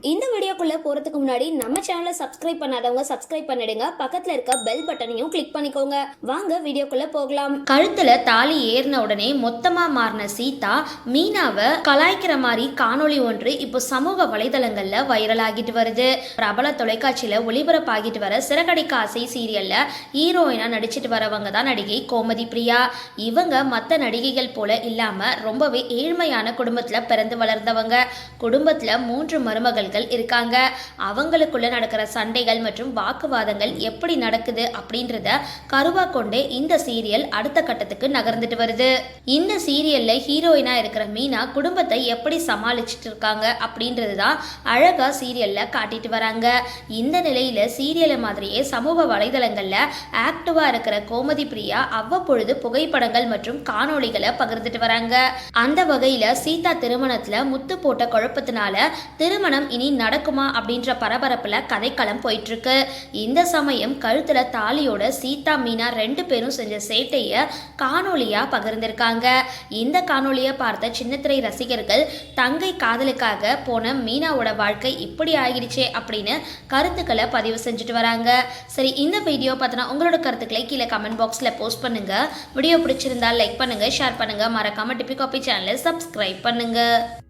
இந்த வீடியோக்குள்ளே போறதுக்கு முன்னாடி நம்ம சேனலை சப்ஸ்கிரைப் பண்ணாதவங்க சப்ஸ்கிரைப் பண்ணிடுங்க. பக்கத்தில் இருக்க பெல் பட்டனையும் கிளிக் பண்ணிக்கோங்க. வாங்க வீடியோக்குள்ளே போகலாம். கழுத்தில் தாலி ஏறின உடனே மொத்தமாக மாறின சீதா மீனாவை கலாய்க்கிற மாதிரி காணொளி ஒன்று இப்போ சமூக வலைதளங்களில் வைரல் ஆகிட்டு வருது. பிரபல தொலைக்காட்சியில் ஒளிபரப்பாகிட்டு வர சிறகடிக்க ஆசை சீரியலில் ஹீரோயினாக நடிச்சிட்டு வரவங்க தான் நடிகை கோமதி பிரியா. இவங்க மற்ற நடிகைகள் போல இல்லாமல் ரொம்பவே ஏழ்மையான குடும்பத்தில் பிறந்து வளர்ந்தவங்க. குடும்பத்தில் மூன்று மருமகள்கள் இருக்காங்க. அவங்களுக்குள்ள நடக்கிற சண்டைகள் மற்றும் வாக்குவாதங்கள் எப்படி நடக்குது அப்படின்றத கருவா கொண்டே இந்த சீரியல் அடுத்த கட்டத்துக்கு நகர்ந்துட்டு வருது. இந்த சீரியல்ல ஹீரோயினா இருக்கிற மீனா குடும்பத்தை எப்படி சமாளிச்சுட்டு இருக்காங்க அப்படின்றது தான் அழகா சீரியல்ல காட்டிட்டு வராங்க. இந்த நிலையில சீரியலை மாதிரியே சமூக வலைதளங்கள்ல ஆக்டிவா இருக்கிற கோமதி பிரியா அவ்வப்பொழுது புகைப்படங்கள் மற்றும் காணொளிகளை பகிர்ந்துட்டு வராங்க. அந்த வகையில சீதா திருமணத்துல முத்து போட்ட குழப்பத்தினால திருமணம் இனி நடக்கும் அப்படின்ற பரபரப்பில் கதைக்களம் போயிட்டுருக்கு. இந்த சமயம் கழுத்தில் தாலியோட சீதா மீனா ரெண்டு பேரும் செஞ்ச சேட்டையை காணொலியாக பகிர்ந்திருக்காங்க. இந்த காணொலியை பார்த்த சின்னத்திரை ரசிகர்கள் தங்கை காதலுக்காக போன மீனாவோட வாழ்க்கை இப்படி ஆகிடுச்சே அப்படின்னு கருத்துக்களை பதிவு செஞ்சுட்டு வராங்க. சரி இந்த வீடியோ பார்த்தோன்னா உங்களோட கருத்துக்களை கீழே கமெண்ட் பாக்ஸில் போஸ்ட் பண்ணுங்கள் வீடியோ பிடிச்சிருந்தா லைக் பண்ணுங்கள் ஷேர் பண்ணுங்கள் மறக்காமல் டிபி காப்பி சேனலை சப்ஸ்கிரைப் பண்ணுங்கள்